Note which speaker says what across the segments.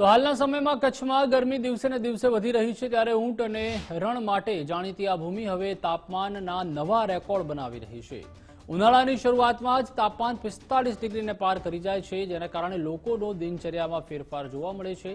Speaker 1: તો હાલના સમયમાં કચ્છમાં ગરમી દિવસે ને દિવસે વધી રહી છે ત્યારે ઊંટ અને રણ માટે જાણીતી આ ભૂમિ હવે તાપમાનના નવા રેકોર્ડ બનાવી રહી છે. ઉનાળાની શરૂઆતમાં જ તાપમાન પિસ્તાળીસ ડિગ્રીને પાર કરી જાય છે, જેના કારણે લોકોનો દિનચર્યામાં ફેરફાર જોવા મળે છે.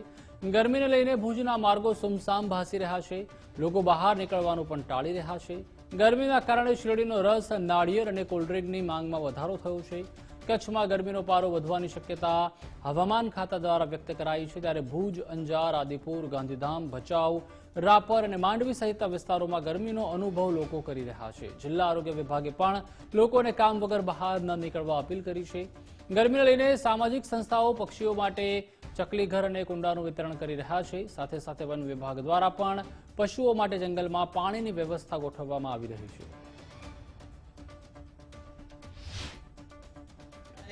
Speaker 1: ગરમીને લઈને ભુજના માર્ગો સુમસામ ભાસી રહ્યા છે, લોકો બહાર નીકળવાનું પણ ટાળી રહ્યા છે. ગરમીના કારણે શેરડીનો રસ, નાળિયેર અને કોલ્ડ્રિંકની માંગમાં વધારો થયો છે. કચ્છમાં ગરમીનો પારો વધવાની શક્યતા હવામાન ખાતા દ્વારા વ્યક્ત કરાઈ છે. ત્યારે ભુજ, અંજાર, આદિપુર, ગાંધીધામ, ભચાઉ, રાપર અને માંડવી સહિતના વિસ્તારોમાં ગરમીનો અનુભવ લોકો કરી રહ્યા છે. જિલ્લા આરોગ્ય વિભાગે પણ લોકોને કામ વગર બહાર ન નીકળવા અપીલ કરી છે. ગરમીને લઈને સામાજિક સંસ્થાઓ પક્ષીઓ માટે ચકલી ઘર અને કુંડાનું વિતરણ કરી રહ્યા છે. સાથે સાથે વન વિભાગ દ્વારા પણ પશુઓ માટે જંગલમાં પાણીની વ્યવસ્થા ગોઠવવામાં આવી રહી છે.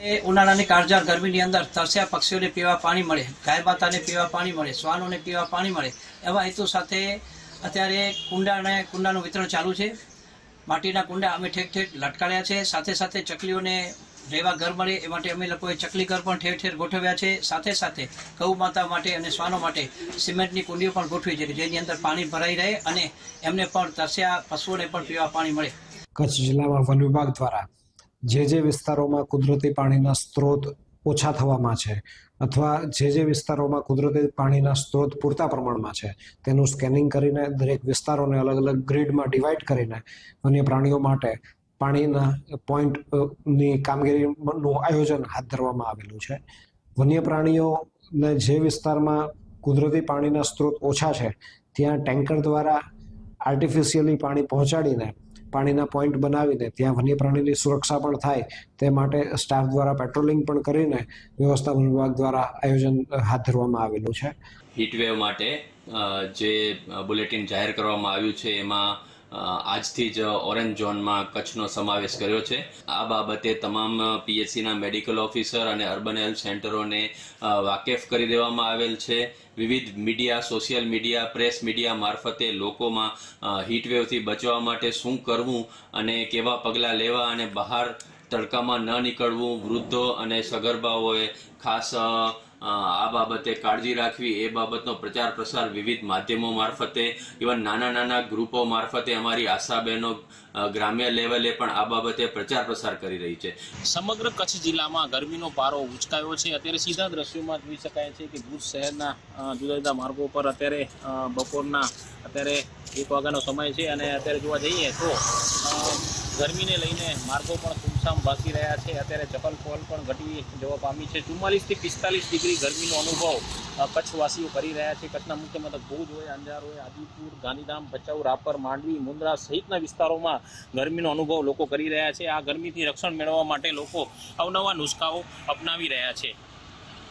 Speaker 2: એ ઉનાળાની કાળજાળ ગરમીની અંદર તરસ્યા પક્ષીઓને પીવા પાણી મળે, ગાય માતાને પીવા પાણી મળે, શ્વાનોને પીવા પાણી મળે, એવા હેતુ સાથે અત્યારે કુંડા અને કુંડાનું વિતરણ ચાલુ છે. માટીના કુંડા અમે ઠેક ઠેક લટકાળ્યા છે. સાથે સાથે ચકલીઓને રહેવા ઘર મળે, એ માટે અમે લોકોએ ચકલી ઘર પણ ઠેર ઠેર ગોઠવ્યા છે. સાથે સાથે ગૌ માતા માટે અને શ્વાનો માટે સિમેન્ટની કુંડીઓ પણ ગોઠવી છે, જેની અંદર પાણી ભરાઈ રહે અને એમને પણ તરસ્યા પશુઓને પણ પીવા પાણી મળે.
Speaker 3: કચ્છ જિલ્લામાં વન વિભાગ દ્વારા જે જે વિસ્તારોમાં કુદરતી પાણીના સ્ત્રોત ઓછા થવામાં છે અથવા જે જે વિસ્તારોમાં કુદરતી પાણીના સ્ત્રોત પૂરતા પ્રમાણમાં છે, તેનું સ્કેનિંગ કરીને દરેક વિસ્તારોને અલગ અલગ ગ્રીડમાં ડિવાઈડ કરીને વન્ય પ્રાણીઓ માટે પાણીના પોઈન્ટની કામગીરીનું આયોજન હાથ ધરવામાં આવેલું છે. વન્ય પ્રાણીઓને જે વિસ્તારમાં કુદરતી પાણીના સ્ત્રોત ઓછા છે, ત્યાં ટેન્કર દ્વારા આર્ટિફિશિયલી પાણી પહોંચાડીને પાણીના પોઈન્ટ બનાવીને ત્યાં વન્ય પ્રાણીની સુરક્ષા પણ થાય તે માટે સ્ટાફ દ્વારા પેટ્રોલિંગ પણ કરીને વ્યવસ્થા વિભાગ દ્વારા આયોજન હાથ ધરવામાં આવેલું છે.
Speaker 4: હીટવેવ માટે જે બુલેટિન જાહેર કરવામાં આવ્યું છે, એમાં આજથી જ ઓરેન્જ ઝોનમાં કચ્છનો સમાવેશ કર્યો છે. આ બાબતે તમામ પીએચસીના મેડિકલ ઓફિસર અને અર્બન હેલ્થ સેન્ટરોને વાકેફ કરી દેવામાં આવેલ છે. વિવિધ media, social media, press media મારફતે લોકોમાં હીટવેવથી બચવા માટે શું કરવું અને કેવા પગલાં લેવા અને બહાર તડકામાં ન નીકળવું વૃદ્ધો અને સગર્ભાઓએ ખાસ આ બાબતે કાળજી રાખવી, એ બાબતનો પ્રચાર પ્રસાર વિવિધ માધ્યમો મારફતે, ઇવન નાના નાના ગ્રુપો મારફતે અમારી આશાબહેનો ગ્રામ્ય લેવલે પણ આ બાબતે પ્રચાર પ્રસાર કરી રહી છે.
Speaker 5: સમગ્ર કચ્છ જિલ્લામાં ગરમીનો પારો ઉંચકાયો છે. અત્યારે સીધા દ્રશ્યોમાં જોઈ શકાય છે કે ભુજ શહેરના જુદા જુદા માર્ગો પર અત્યારે બપોરના, અત્યારે એક વાગ્યાનો સમય છે અને અત્યારે જોવા જઈએ તો ગરમીને લઈને માર્ગો પણ સુમસામ ભાસી રહ્યા છે. અત્યારે ફોલ પણ ઘટી જવા પામી છે. ચુમ્માલીસથી પિસ્તાલીસ ડિગ્રી ગરમીનો અનુભવ કચ્છવાસીઓ કરી રહ્યા છે. કચ્છના મુખ્ય મથક ભુજ હોય, અંજાર હોય, આદિપુર, ગાંધીધામ, ભચાઉ, રાપર, માંડવી, મુન્દ્રા સહિતના વિસ્તારોમાં ગરમીનો અનુભવ લોકો કરી રહ્યા છે. આ ગરમીથી રક્ષણ મેળવવા માટે લોકો અવનવા નુસ્ખાઓ અપનાવી રહ્યા છે.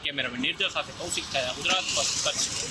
Speaker 5: કેમેરામેન નિર્જર સાથે કૌશિક થયા ગુજરાત પર કચ્છ.